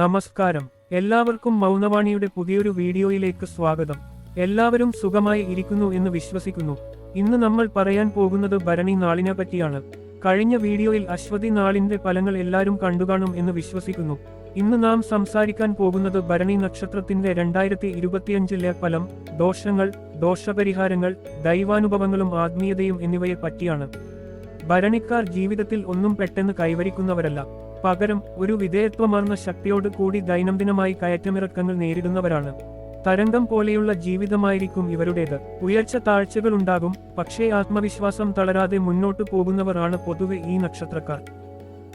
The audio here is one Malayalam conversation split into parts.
നമസ്കാരം. എല്ലാവർക്കും മൗനവാണിയുടെ പുതിയൊരു വീഡിയോയിലേക്ക് സ്വാഗതം. എല്ലാവരും സുഖമായി ഇരിക്കുന്നു എന്ന് വിശ്വസിക്കുന്നു. ഇന്ന് നമ്മൾ പറയാൻ പോകുന്നത് ഭരണി നാളിനെ പറ്റിയാണ്. കഴിഞ്ഞ വീഡിയോയിൽ അശ്വതി നാളിന്റെ ഫലങ്ങൾ എല്ലാവരും കണ്ടുകാണും എന്ന് വിശ്വസിക്കുന്നു. ഇന്ന് നാം സംസാരിക്കാൻ പോകുന്നത് ഭരണി നക്ഷത്രത്തിന്റെ രണ്ടായിരത്തി ഇരുപത്തിയഞ്ചിലെ ഫലം ദോഷങ്ങൾ ദോഷപരിഹാരങ്ങൾ ദൈവാനുഭവങ്ങളും ആത്മീയതയും എന്നിവയെ പറ്റിയാണ്. ഭരണിക്കാർ ജീവിതത്തിൽ ഒന്നും പെട്ടെന്ന് കൈവരിക്കുന്നവരല്ല. പകരം ഒരു വിധേയത്വമാർന്ന ശക്തിയോട് കൂടി ദൈനംദിനമായി കയറ്റമിറക്കങ്ങൾ നേരിടുന്നവരാണ്. തരംഗം പോലെയുള്ള ജീവിതമായിരിക്കും ഇവരുടേത്. ഉയർച്ച താഴ്ചകൾ ഉണ്ടാകും പക്ഷേ ആത്മവിശ്വാസം തളരാതെ മുന്നോട്ടു പോകുന്നവരാണ് പൊതുവെ ഈ നക്ഷത്രക്കാർ.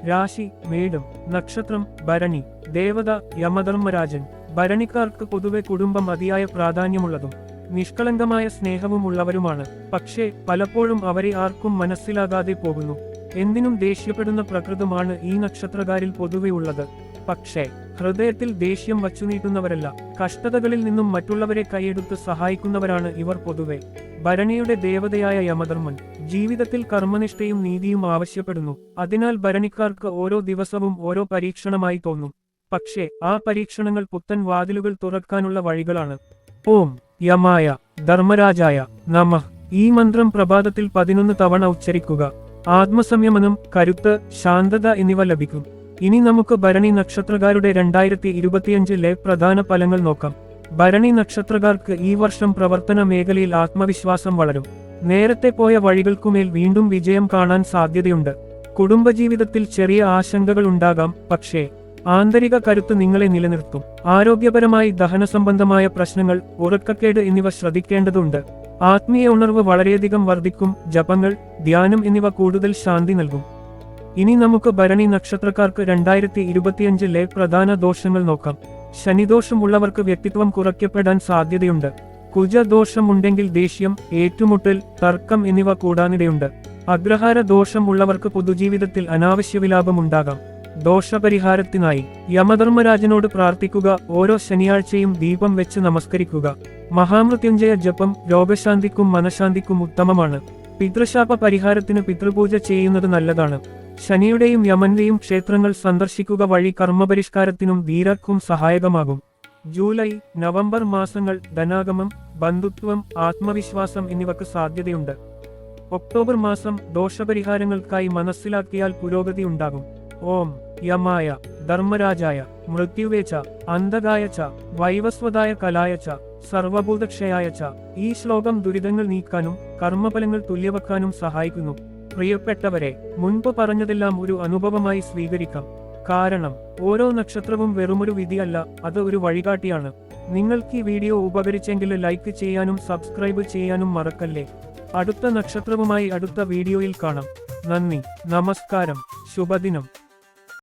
രാശി മേടം നക്ഷത്രം ഭരണി ദേവത യമധർമ്മരാജൻ. ഭരണിക്കാർക്ക് പൊതുവെ കുടുംബം അതിയായ പ്രാധാന്യമുള്ളതും നിഷ്കളങ്കമായ സ്നേഹവും ഉള്ളവരുമാണ്. പക്ഷേ പലപ്പോഴും അവരെ ആർക്കും മനസ്സിലാകാതെ പോകുന്നു. എന്തിനും ദേഷ്യപ്പെടുന്ന പ്രകൃതമാണ് ഈ നക്ഷത്രകാരിൽ പൊതുവെ ഉള്ളത്. പക്ഷേ ഹൃദയത്തിൽ ദേഷ്യം വച്ചുനീട്ടുന്നവരല്ല കഷ്ടതകളിൽ നിന്നും മറ്റുള്ളവരെ കൈയെടുത്ത് സഹായിക്കുന്നവരാണ് ഇവർ പൊതുവെ. ഭരണിയുടെ ദേവതയായ യമധർമ്മൻ ജീവിതത്തിൽ കർമ്മനിഷ്ഠയും നീതിയും ആവശ്യപ്പെടുന്നു. അതിനാൽ ഭരണിക്കാർക്ക് ഓരോ ദിവസവും ഓരോ പരീക്ഷണമായി തോന്നും. പക്ഷേ ആ പരീക്ഷണങ്ങൾ പുത്തൻ വാതിലുകൾ തുറക്കാനുള്ള വഴികളാണ്. ഓം യമായ ധർമ്മരാജായ നമ. ഈ മന്ത്രം പ്രഭാതത്തിൽ പതിനൊന്ന് തവണ ഉച്ചരിക്കുക. ആത്മസംയമനം കരുത്ത് ശാന്തത എന്നിവ ലഭിക്കും. ഇനി നമുക്ക് ഭരണി നക്ഷത്രകാരുടെ രണ്ടായിരത്തി ഇരുപത്തിയഞ്ചിലെ പ്രധാന ഫലങ്ങൾ നോക്കാം. ഭരണി നക്ഷത്രകാർക്ക് ഈ വർഷം പ്രവർത്തന മേഖലയിൽ ആത്മവിശ്വാസം വളരും. നേരത്തെ പോയ വഴികൾക്കുമേൽ വീണ്ടും വിജയം കാണാൻ സാധ്യതയുണ്ട്. കുടുംബജീവിതത്തിൽ ചെറിയ ആശങ്കകൾ ഉണ്ടാകാം പക്ഷേ ആന്തരിക കരുത്ത് നിങ്ങളെ നിലനിർത്തും. ആരോഗ്യപരമായി ദഹന സംബന്ധമായ പ്രശ്നങ്ങൾ ഉറക്കക്കേട് എന്നിവ ശ്രദ്ധിക്കേണ്ടതുണ്ട്. ആത്മീയ ഉണർവ് വളരെയധികം വർദ്ധിക്കും ജപങ്ങൾ ധ്യാനം എന്നിവ കൂടുതൽ ശാന്തി നൽകും. ഇനി നമുക്ക് ഭരണി നക്ഷത്രക്കാർക്ക് രണ്ടായിരത്തി ഇരുപത്തിയഞ്ചിലെ പ്രധാന ദോഷങ്ങൾ നോക്കാം. ശനിദോഷം ഉള്ളവർക്ക് വ്യക്തിത്വം കുറയ്ക്കപ്പെടാൻ സാധ്യതയുണ്ട്. കുജദോഷം ഉണ്ടെങ്കിൽ ദേഷ്യം ഏറ്റുമുട്ടൽ തർക്കം എന്നിവ കൂടാനിടയുണ്ട്. അഗ്രഹാര ദോഷം ഉള്ളവർക്ക് പൊതുജീവിതത്തിൽ അനാവശ്യ വിലാപമുണ്ടാകാം ദോഷപരിഹാരത്തിനായി യമധർമ്മരാജനോട് പ്രാർത്ഥിക്കുക. ഓരോ ശനിയാഴ്ചയും ദീപം വെച്ച് നമസ്കരിക്കുക. മഹാമൃത്യുഞ്ജയ ജപം രോഗശാന്തിക്കും മനഃശാന്തിക്കും ഉത്തമമാണ്. പിതൃശാപ പരിഹാരത്തിന് പിതൃപൂജ ചെയ്യുന്നത് നല്ലതാണ്. ശനിയുടെയും യമന്റെയും ക്ഷേത്രങ്ങൾ സന്ദർശിക്കുക വഴി കർമ്മപരിഷ്കാരത്തിനും ധീരക്കും സഹായകമാകും. ജൂലൈ നവംബർ മാസങ്ങൾ ധനാഗമം ബന്ധുത്വം ആത്മവിശ്വാസം എന്നിവക്ക് സാധ്യതയുണ്ട്. ഒക്ടോബർ മാസം ദോഷപരിഹാരങ്ങൾക്കായി മനസ്സിലാക്കിയാൽ പുരോഗതി ഉണ്ടാകും. ഓം യമായ ധർമ്മരാജായ മൃത്യുവേച്ച ച വൈവസ്വതായ കലായച്ച ച ഈ ശ്ലോകം ദുരിതങ്ങൾ നീക്കാനും കർമ്മഫലങ്ങൾ തുല്യവെക്കാനും സഹായിക്കുന്നു. പ്രിയപ്പെട്ടവരെ മുൻപ് പറഞ്ഞതെല്ലാം ഒരു അനുഭവമായി സ്വീകരിക്കാം. കാരണം ഓരോ നക്ഷത്രവും വെറുമൊരു വിധിയല്ല അത് ഒരു വഴികാട്ടിയാണ്. നിങ്ങൾക്ക് ഈ വീഡിയോ ഉപകരിച്ചെങ്കിൽ ലൈക്ക് ചെയ്യാനും സബ്സ്ക്രൈബ് ചെയ്യാനും മറക്കല്ലേ? അടുത്ത നക്ഷത്രവുമായി അടുത്ത വീഡിയോയിൽ കാണാം. നന്ദി നമസ്കാരം ശുഭദിനം.